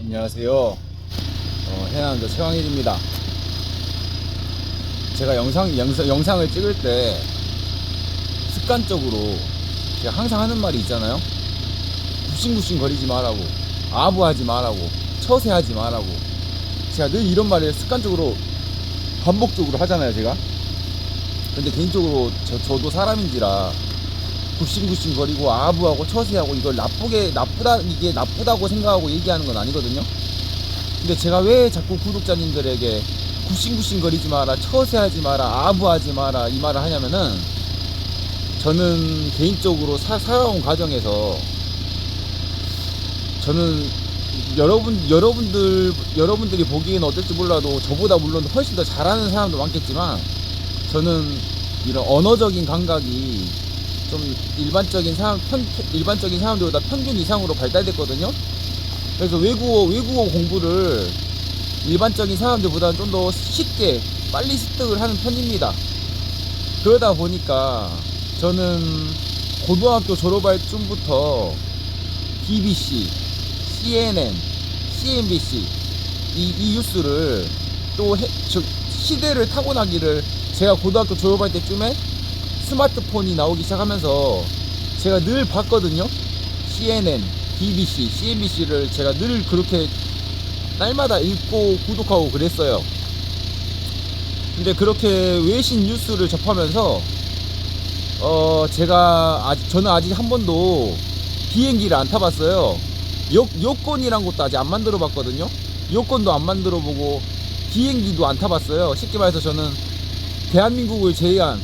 안녕하세요. 어, 해남도 최광일입니다. 제가 영상, 영상, 영상을 찍을 때 습관적으로 제가 항상 하는 말이 있잖아요. 굽신굽신 거리지 말라고, 아부하지 말라고, 처세하지 말라고. 제가 늘 이런 말을 습관적으로 반복적으로 하잖아요, 제가. 근데 개인적으로 저, 저도 사람인지라 굽신굽신 거리고 아부하고 처세하고 이걸 나쁘게 나쁘다 이게 나쁘다고 생각하고 얘기하는 건 아니거든요. 근데 제가 왜 자꾸 구독자님들에게 굽신굽신 거리지 마라, 처세하지 마라, 아부하지 마라 이 말을 하냐면은 저는 개인적으로 사, 살아온 과정에서 저는 여러분 여러분들 여러분들이 보기에는 어떨지 몰라도 저보다 물론 훨씬 더 잘하는 사람도 많겠지만 저는 이런 언어적인 감각이 좀 일반적인 사람 편, 일반적인 사람들보다 평균 이상으로 발달됐거든요. 그래서 외국어 외국어 공부를 일반적인 사람들보다는 좀 더 쉽게 빨리 습득을 하는 편입니다. 그러다 보니까 저는 고등학교 졸업할 쯤부터 BBC, CNN, CNBC 이, 이 뉴스를 또 해, 저, 시대를 타고나기를 제가 고등학교 졸업할 때쯤에 스마트폰이 나오기 시작하면서 제가 늘 봤거든요. CNN, BBC, CNBC를 제가 늘 그렇게 날마다 읽고 구독하고 그랬어요. 근데 그렇게 외신 뉴스를 접하면서 어 제가 아직 저는 아직 한 번도 비행기를 안 타봤어요. 여, 여권이란 것도 아직 안 만들어 봤거든요. 여권도 안 만들어 보고 비행기도 안 타봤어요. 쉽게 말해서 저는 대한민국을 제외한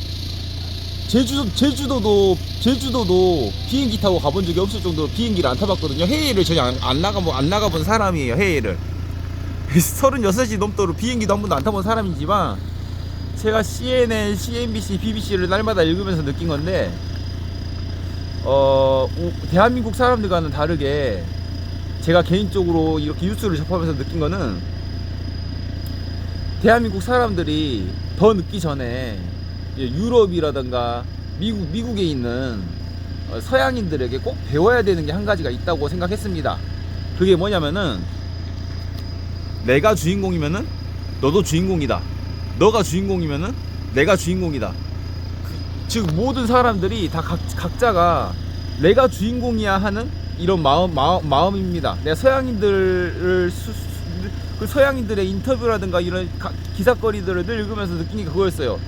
제주 제주도도 제주도도 비행기 타고 가본 적이 없을 정도로 비행기를 안 타봤거든요. 해외를 전혀 안, 안 나가 안 나가본 사람이에요. 해외를 36시 넘도록 비행기도 한 번도 안 타본 사람이지만 제가 CNN, CNBC, BBC를 날마다 읽으면서 느낀 건데 어 우- 대한민국 사람들과는 다르게 제가 개인적으로 이렇게 뉴스를 접하면서 느낀 거는 대한민국 사람들이 더 늦기 전에 유럽이라든가 미국 미국에 있는 어, 서양인들에게 꼭 배워야 되는 게 한 가지가 있다고 생각했습니다. 그게 뭐냐면은 내가 주인공이면은 너도 주인공이다. 너가 주인공이면은 내가 주인공이다. 그- 즉 모든 사람들이 다 각, 각자가 내가 주인공이야 하는 이런 마음, 마음 마음입니다. 내가 서양인들을 수, 수- 그 서양인들의 인터뷰라든가 이런 가- 기사거리들을 늘 읽으면서 게 그거였어요.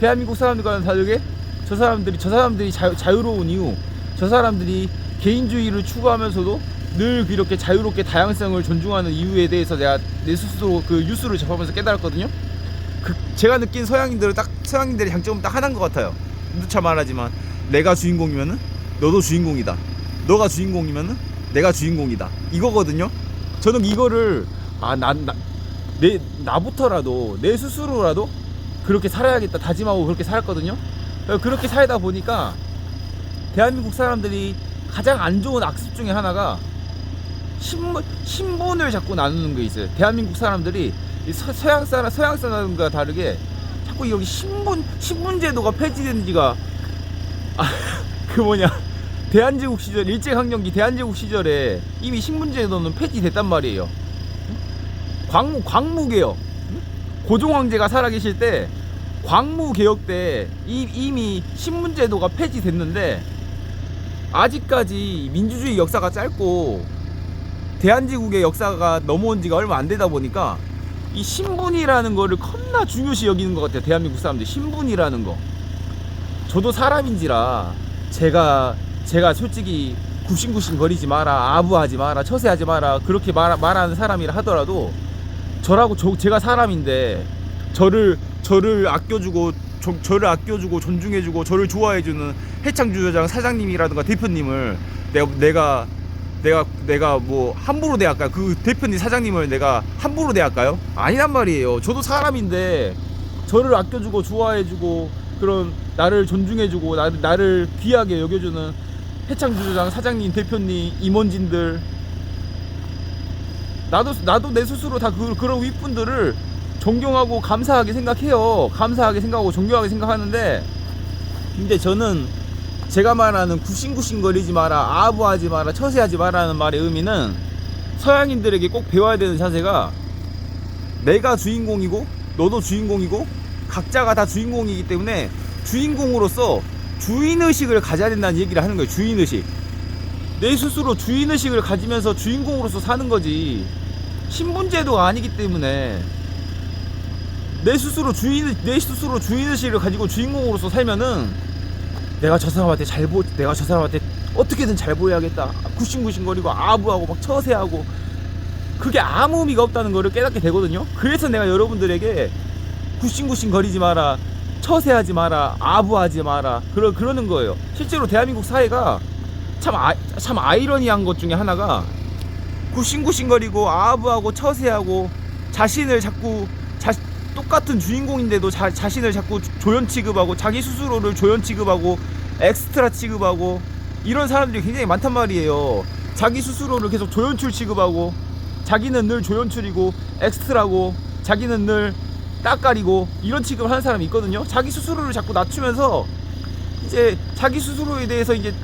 대한민국 사람들과는 다르게 저 사람들이 저 사람들이 자, 자유로운 이유, 저 사람들이 개인주의를 추구하면서도 늘 이렇게 자유롭게 다양성을 존중하는 이유에 대해서 내가 내 스스로 그 뉴스를 접하면서 깨달았거든요. 그 제가 느낀 서양인들은 딱 서양인들의 장점은 딱 하나인 것 같아요. 누차 말하지만 내가 주인공이면은 너도 주인공이다. 너가 주인공이면은 내가 주인공이다. 이거거든요. 저는 이거를 아난내 나부터라도 내 스스로라도 그렇게 살아야겠다 다짐하고 그렇게 살았거든요. 그렇게 살다 보니까 대한민국 사람들이 가장 안 좋은 악습 중에 하나가 신분 신분을 자꾸 나누는 게 있어요. 대한민국 사람들이 이 서, 서양 사람 서양 사람과 다르게 자꾸 여기 신분 신분 제도가 폐지된 지가 아, 그 뭐냐 대한제국 시절 일제강점기 대한제국 시절에 이미 신분 제도는 폐지됐단 말이에요. 광무 광무 개혁 고종 황제가 살아계실 때 광무 개혁 때 이, 이미 신분 제도가 폐지됐는데 아직까지 민주주의 역사가 짧고 대한제국의 역사가 넘어온 지가 얼마 안 되다 보니까 이 신분이라는 거를 겁나 중요시 여기는 것 같아요. 대한민국 사람들 신분이라는 거. 저도 사람인지라 제가 제가 솔직히 굽신굽신 거리지 마라 아부하지 마라 처세하지 마라 그렇게 말, 말하는 사람이라 하더라도 저라고 저, 제가 사람인데 저를 저를 아껴주고 저, 저를 아껴주고 존중해주고 저를 좋아해주는 해창 주차장 사장님이라든가 대표님을 내가 내가 내가 내가 뭐 함부로 대할까요? 그 대표님 사장님을 내가 함부로 대할까요? 아니란 말이에요. 저도 사람인데 저를 아껴주고 좋아해주고 그런 나를 존중해주고 나를 나를 귀하게 여겨주는 해창 주차장 사장님 대표님 임원진들 나도 나도 내 스스로 다 그, 그런 윗분들을 존경하고 감사하게 생각해요. 감사하게 생각하고 존경하게 생각하는데 근데 저는 제가 말하는 굽신굽신거리지 마라, 아부하지 마라, 처세하지 마라는 말의 의미는 서양인들에게 꼭 배워야 되는 자세가 내가 주인공이고 너도 주인공이고 각자가 다 주인공이기 때문에 주인공으로서 주인의식을 가져야 된다는 얘기를 하는 거예요. 주인의식. 내 스스로 주인의식을 가지면서 주인공으로서 사는 거지. 신분제도가 아니기 때문에 내 스스로 주인, 내 스스로 주인의식을 가지고 주인공으로서 살면은 내가 저 사람한테 잘 보, 내가 저 사람한테 어떻게든 잘 보여야겠다. 굿싱굿싱거리고 아부하고 막 처세하고 그게 아무 의미가 없다는 거를 깨닫게 되거든요. 그래서 내가 여러분들에게 굿싱굿싱 거리지 마라. 처세하지 마라. 아부하지 마라. 그러, 그러는 거예요. 실제로 대한민국 사회가 참, 아, 참 아이러니한 것 중에 하나가 굿싱굿싱거리고 아부하고 처세하고 자신을 자꾸 자, 똑같은 주인공인데도 자, 자신을 자꾸 조연 취급하고 자기 스스로를 조연 취급하고 엑스트라 취급하고 이런 사람들이 굉장히 많단 말이에요. 자기 스스로를 계속 조연출 취급하고 자기는 늘 조연출이고 엑스트라고 자기는 늘 따까리고 이런 취급을 하는 사람이 있거든요. 자기 스스로를 자꾸 낮추면서 이제 자기 스스로에 대해서 이제 주-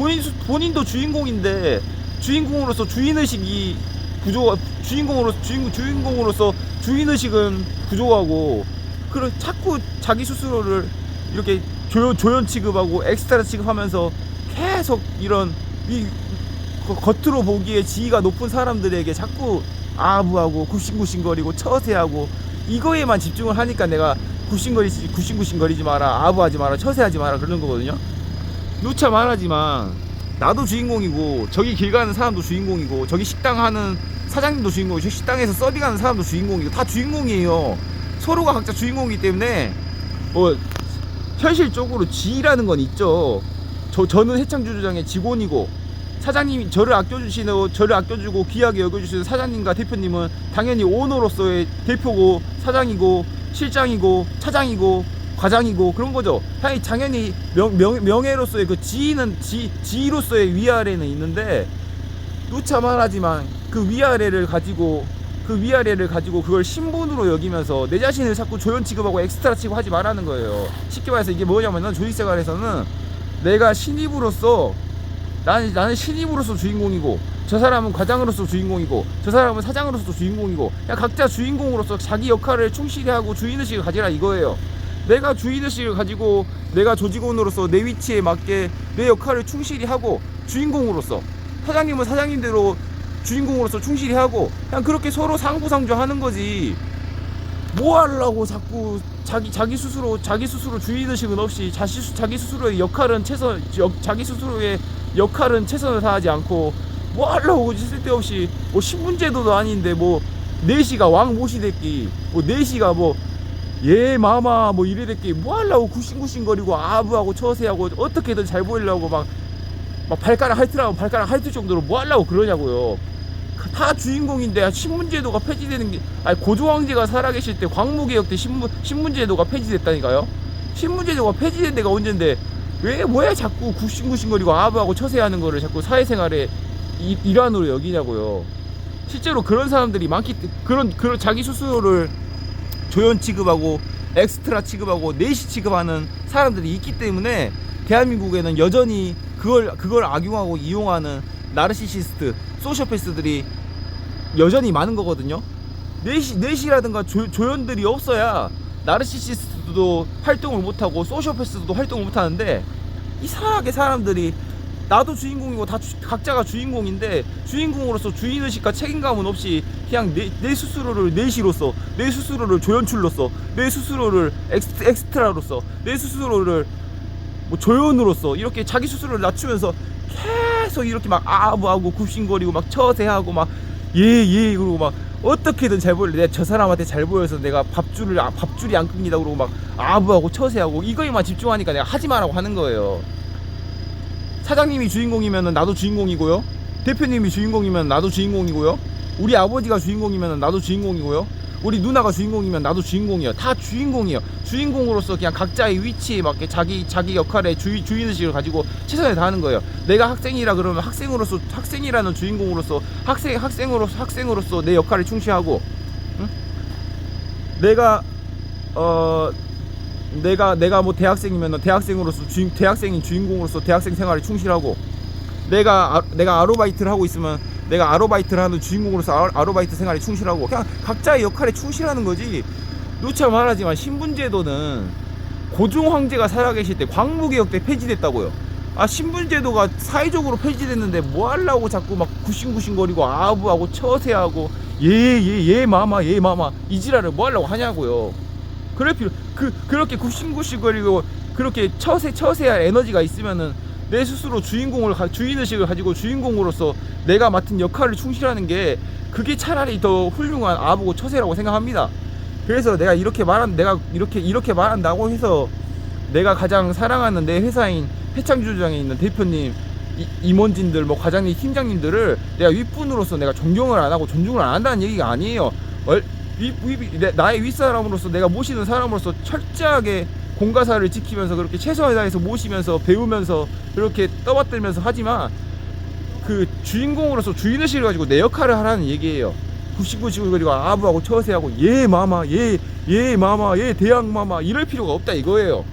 본인 스- 본인도 주인공인데 주인공으로서 주인 의식이 부족 주인공으로 주인 주인공으로서 주인 의식은 부족하고 그런 자꾸 자기 스스로를 이렇게 조연 조연 취급하고 엑스트라 취급하면서 계속 이런 이 거- 겉으로 보기에 지위가 높은 사람들에게 자꾸 아부하고 굽신굽신거리고 처세하고 이거에만 집중을 하니까 내가 굽신거리지 굽신굽신거리지 마라 아부하지 마라 처세하지 마라 그러는 거거든요. 누차 말하지만 나도 주인공이고 저기 길 가는 사람도 주인공이고 저기 식당 하는 사장님도 주인공이고 저 식당에서 서빙하는 사람도 주인공이고 다 주인공이에요. 서로가 각자 주인공이기 때문에 뭐 현실적으로 지위라는 건 있죠. 저 저는 해창 주 주장의 직원이고 사장님이 저를 아껴주시는 저를 아껴주고 귀하게 여겨주시는 사장님과 대표님은 당연히 오너로서의 대표고 사장이고 실장이고 차장이고 과장이고 그런 거죠. 당연히 명, 명, 명예로서의 그 지위는 지, 지위로서의 위아래는 있는데 누차 말하지만 그 위아래를 가지고 그 위아래를 가지고 그걸 신분으로 여기면서 내 자신을 자꾸 조연 취급하고 엑스트라 취급하지 말라는 거예요. 쉽게 말해서 이게 뭐냐면은 조직생활에서는 내가 신입으로서 나는 나는 신입으로서 주인공이고 저 사람은 과장으로서 주인공이고 저 사람은 사장으로서 주인공이고 그냥 각자 주인공으로서 자기 역할을 충실히 하고 주인의식을 가지라 이거예요. 내가 주인의식을 가지고 내가 조직원으로서 내 위치에 맞게 내 역할을 충실히 하고 주인공으로서 사장님은 사장님대로 주인공으로서 충실히 하고 그냥 그렇게 서로 상부상조하는 거지. 뭐 하려고 자꾸 자기 자기 스스로 자기 스스로 주인의식은 없이 자시, 수- 자기 스스로의 역할은 최선 역, 자기 스스로의 역할은 최선을 다하지 않고 뭐 하려고 쓸데없이 뭐 신분제도도 아닌데 뭐 내시가 왕 모시댔기 뭐 내시가 뭐 예 마마 뭐 이래댔기 뭐 하려고 굿싱굿싱거리고 아부하고 처세하고 어떻게든 잘 보이려고 막 막 발가락 핥으라고 발가락 핥을 정도로 뭐 하려고 그러냐고요. 다 주인공인데 신문제도가 폐지되는 게 아니 고조황제가 살아계실 때 광무개혁 때 신문 신문제도가 폐지됐다니까요. 신문제도가 폐지된 데가 언젠데 왜왜 자꾸 굽신굽신거리고 아부하고 처세하는 거를 자꾸 사회생활의 이- 일환으로 여기냐고요. 실제로 그런 사람들이 많기 때- 그런 그런 자기 스스로를 조연 취급하고 엑스트라 취급하고 내시 취급하는 사람들이 있기 때문에 대한민국에는 여전히 그걸 그걸 악용하고 이용하는 나르시시스트 소시오패스들이 여전히 많은 거거든요. 내시 내시라든가 조, 조연들이 없어야 나르시시스트도 활동을 못 하고 소시오패스도 활동을 못 하는데 이상하게 사람들이 나도 주인공이고 다 주- 각자가 주인공인데 주인공으로서 주인의식과 책임감은 없이 그냥 내, 내 스스로를 내시로서 내 스스로를 조연출로서 내 스스로를 엑스, 엑스트라로서 내 스스로를 뭐 조연으로서 이렇게 자기 스스로를 낮추면서 계속 이렇게 막 아부하고 굽신거리고 막 처세하고 막 예예 그러고 막 어떻게든 잘 보일래 저 사람한테 잘 보여서 내가 밥줄을 아- 밥줄이 안 끊긴다 그러고 막 아부하고 처세하고 이거에만 집중하니까 내가 하지 마라고 하는 거예요. 사장님이 주인공이면 나도 주인공이고요. 대표님이 주인공이면 나도 주인공이고요. 우리 아버지가 주인공이면 나도 주인공이고요. 우리 누나가 주인공이면 나도 주인공이에요. 다 주인공이에요. 주인공으로서 그냥 각자의 위치에 맞게 자기 자기 역할의 주, 주인의식을 가지고 최선을 다하는 거예요. 내가 학생이라 그러면 학생으로서 학생이라는 주인공으로서 학생 학생으로서 학생으로서 내 역할을 충실하고 응? 내가 어 내가 내가 뭐 대학생이면 대학생으로서 주인 대학생인 주인공으로서 대학생 생활에 충실하고 내가 아, 내가 아르바이트를 하고 있으면 내가 아르바이트를 하는 주인공으로서 아- 아르바이트 생활에 충실하고 그냥 각자의 역할에 충실하는 거지. 누차 말하지만 신분제도는 고종 황제가 살아계실 때 광무개혁 때 폐지됐다고요. 아 신분제도가 사회적으로 폐지됐는데 뭐 하려고 자꾸 막 구신구신거리고 아부하고 처세하고 예예예 마마 예 마마 이 지랄을 뭐 하려고 하냐고요. 그럴 필요 그 그렇게 굽신굽신거리고 그렇게 처세 처세할 에너지가 있으면은 내 스스로 주인공을 가, 주인 의식을 가지고 주인공으로서 내가 맡은 역할을 충실하는 게 그게 차라리 더 훌륭한 아부고 처세라고 생각합니다. 그래서 내가 이렇게 말한 내가 이렇게 이렇게 말한다고 해서 내가 가장 사랑하는 내 회사인 해창주장에 있는 대표님 이- 임원진들 뭐 과장님 팀장님들을 내가 윗분으로서 내가 존경을 안 하고 존중을 안 한다는 얘기가 아니에요. 얼, 윗, 윗, 내- 나의 윗사람으로서 내가 모시는 사람으로서 철저하게 공가사를 지키면서 그렇게 최선을 다해서 모시면서 배우면서 그렇게 떠받들면서 하지만 그 주인공으로서 주인의식을 가지고 내 역할을 하라는 얘기예요. 굽신굽신 그리고 아부하고 처세하고 예 마마 예예 마마 예 대왕 마마 이럴 필요가 없다 이거예요.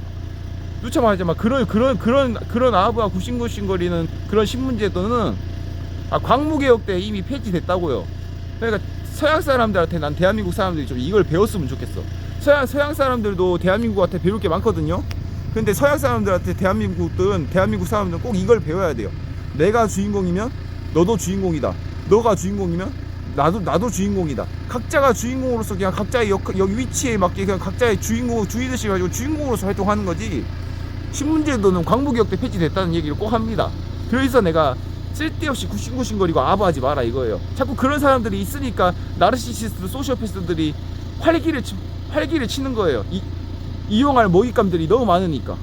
누차 말하지만 그런 그런 그런 그런 아부와 굽신굽신거리는 그런 신문제도는 아, 광무개혁 때 이미 폐지됐다고요. 그러니까 서양 사람들한테 난 대한민국 사람들이 좀 이걸 배웠으면 좋겠어. 서양 서양 사람들도 대한민국한테 배울 게 많거든요. 근데 서양 사람들한테 대한민국은 대한민국 사람들은 꼭 이걸 배워야 돼요. 내가 주인공이면 너도 주인공이다. 너가 주인공이면 나도 나도 주인공이다. 각자가 주인공으로서 그냥 각자의 역, 여기 위치에 맞게 그냥 각자의 주인공 주의의식 가지고 주인공으로서 활동하는 거지. 신문제도는 광무개혁 때 폐지됐다는 얘기를 꼭 합니다. 그래서 내가 쓸데없이 구신구신거리고 아부하지 마라 이거예요. 자꾸 그런 사람들이 있으니까 나르시시스트 소시오패스들이 활기를 치, 활기를 치는 거예요. 이, 이용할 먹잇감들이 너무 많으니까.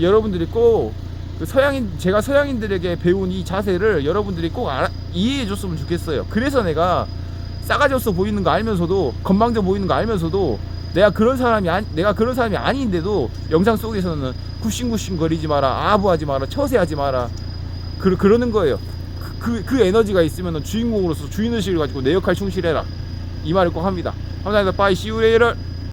여러분들이 꼭 그 서양인 제가 서양인들에게 배운 이 자세를 여러분들이 꼭 알아, 이해해 줬으면 좋겠어요. 그래서 내가 싸가지 없어 보이는 거 알면서도 건방져 보이는 거 알면서도 내가 그런 사람이 아니, 내가 그런 사람이 아닌데도 영상 속에서는 굽신굽신 거리지 마라 아부하지 마라 처세하지 마라 그, 그러는 거예요. 그, 그, 그 에너지가 있으면 주인공으로서 주인의식을 가지고 내 역할 충실해라 이 말을 꼭 합니다. 감사합니다. 바이 시우레이를